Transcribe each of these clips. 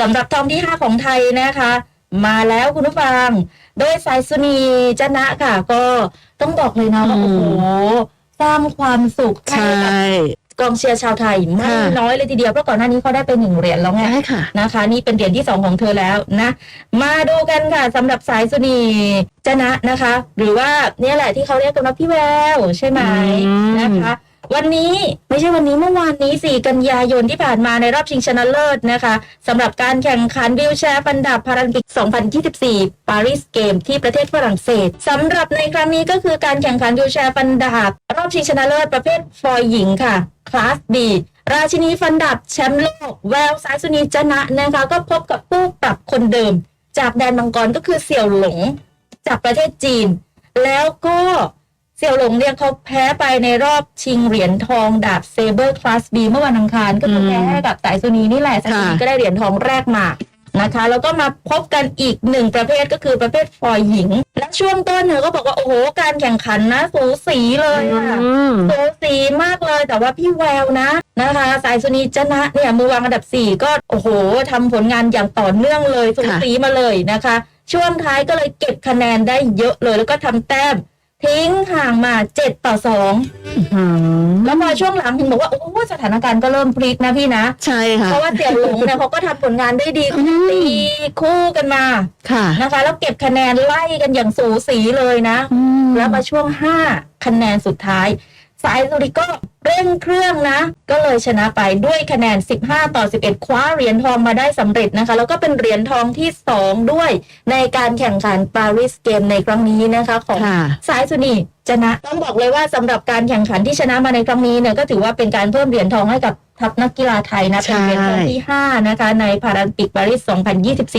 สำหรับทองที่ 5 ของไทยนะคะ มาแล้วคุณผู้ฟัง โดยสายสุนีจนะค่ะ ก็ต้องบอกเลยนะว่าอืโอ้มโหสร้างความสุขใช่ให้กับกองเชียร์ชาวไทยไม่ค่ะน้อยเลยทีเดียวเพราะก่อนหน้านี้เขาได้ไปหนึ่งเหรียญแล้วไงใช่ค่ะนะคะ นี่เป็นเหรียญที่สองของเธอแล้วนะ มาดูกันค่ะสำหรับสายสุนีจนะนะคะ หรือว่าเนี่ยแหละที่เขาเรียกกันว่าพี่แววใช่ไหมอืมนะคะ วันนี้ไม่ใช่วันนี้เมื่อวานนี้ 4 กันยายนที่ผ่านมาในรอบชิงชนะเลิศนะคะสำหรับการแข่งขันวิวแชร์ฟันดับพาราลิมปิก 2024 ปารีสเกมที่ประเทศฝรั่งเศสสำหรับในครั้งนี้ก็คือการแข่งขันวิวแชร์ฟันดับรอบชิงชนะเลิศประเภทฟอยหญิงค่ะคลาส B ราชินีฟันดับแชมป์โลก แววสายสุนีจนะนะคะก็พบกับผู้ปรับคนเดิม จากแดนมังกรก็คือเสี่ยวหลง จากประเทศจีน แล้วก็ เสี่ยวหลงเนี่ยเขาแพ้ไปในรอบชิงเหรียญทองดาบเซเบอร์คลาส B เมื่อวันอังคารก็คือมแพ้ให้กับสายสุนีนี่แหละสายสุนีค่ะก็ได้เหรียญทองแรกมานะคะแล้วก็มาพบกันอีกหนึ่งประเภทก็คือประเภทฟอยหญิง และช่วงต้นเธอก็บอกว่า โอ้โห การแข่งขันนะสูสีเลยค่ะอืมสูสีมากเลยแต่ว่าพี่แววนะนะคะ สายสุนีจนะเนี่ยมือวางอันดับ 4 ก็โอ้โหทำผลงานอย่างต่อเนื่องเลยสูสีมาเลยนะคะ ช่วงท้ายก็เลยเก็บคะแนนได้เยอะเลยแล้วก็ทำแต้ม ทิ้งห่างมา7ต่อ2อืมแล้วพอช่วงหลังถึงบอกว่า โอ้สถานการณ์ก็เริ่มพลิกนะพี่นะ ใช่ค่ะ เพราะว่าเสี่ยวหลงเนี่ยเขาก็ทำผลงานได้ดีอืมตีคู่กันมา ค่ะนะคะ แล้วเก็บคะแนนไล่กันอย่างสูสีเลยนะอืมแล้วมาช่วง5คะแนนสุดท้าย สายสุริก็เร่งเครื่องนะ ก็เลยชนะไปด้วยคะแนน 15 ต่อ 11 คว้าเหรียญทองมาได้สำเร็จนะคะ แล้วก็เป็นเหรียญทองที่ 2 ด้วยในการแข่งขันปารีสเกมในครั้งนี้นะคะ ของค่ะสายสุนี ชนะต้องบอกเลยว่าสำหรับการแข่งขันที่ชนะมาในครั้งนี้เนี่ยก็ถือว่าเป็นการเพิ่มเหรียญทองให้กับทัพนักกีฬาไทยนะเป็นเหรียญทองที่ 5 นะคะ ในพาราลิมปิกปารีส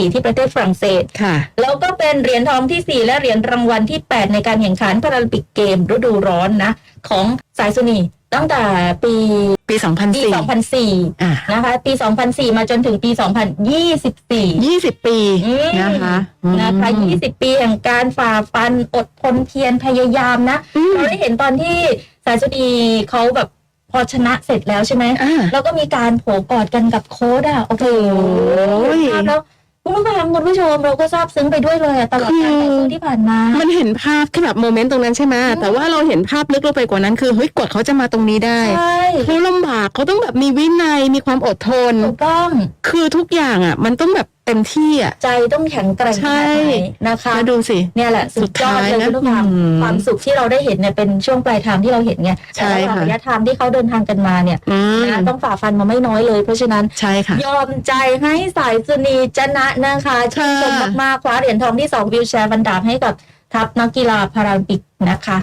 2024 ที่ประเทศฝรั่งเศสค่ะ แล้วก็เป็นเหรียญทองที่ 4 และเหรียญรางวัลที่ 8 ในการแข่งขันพาราลิมปิกเกมฤดูร้อนนะ ของสายสุนี ตั้งแต่ปีปีสองพันปีสี่2004 อะ นะคะปี 2004 มาจนถึงปี 2024ยี่สิบปีอืม นะคะอืมนะคะ20 ปีแห่งการฝ่าฟันอดทนเพียรพยายามนะ อืม เราได้เห็นตอนที่สายสุนีเขาแบบพอชนะเสร็จแล้วใช่ไหม อ่า แล้วก็มีการโผกอดกันกับโค้ดอะ โอ้โหโอ้ยภาพแล้ว คุณผู้ฟังคุณผู้ชมเราก็ซาบซึ้งไปด้วยเลยอะตลอดการต่อสู้ที่ผ่านมา มันเห็นภาพแค่แบบโมเมนต์ตรงนั้นใช่ไหมแต่ว่าเราเห็นภาพลึกลงไปกว่านั้นคือเฮ้ยกว่าเขาจะมาตรงนี้ได้ใช่ เขาลำบากเขาต้องแบบมีวินัยมีความอดทน ถูกต้อง คือทุกอย่างอะ มันต้องแบบเต็มที่อะ ใจต้องแข็งแกร่งขใช่นาดไหนนะคะแล้วดูสิเนี่ยแหละสุดยอดเลยสุดท้ายนะคุณผู้ฟังอืมความสุขที่เราได้เห็นเนี่ยเป็นช่วงปลายทางที่เราเห็นไงใช่แต่ระหว่างค่ะระยะทางที่เขาเดินทางกันมาเนี่ยอืมนะต้องฝ่าฟันมาไม่น้อยเลย เพราะฉะนั้นใช่ค่ะยอมใจให้สายสุนีจนะนะคะชื่นชมค่ะมากๆคว้าเหรียญทองที่สองวิวแชร์บรรดาบให้กับทัพนักกีฬาพาราลิมปิกนะคะ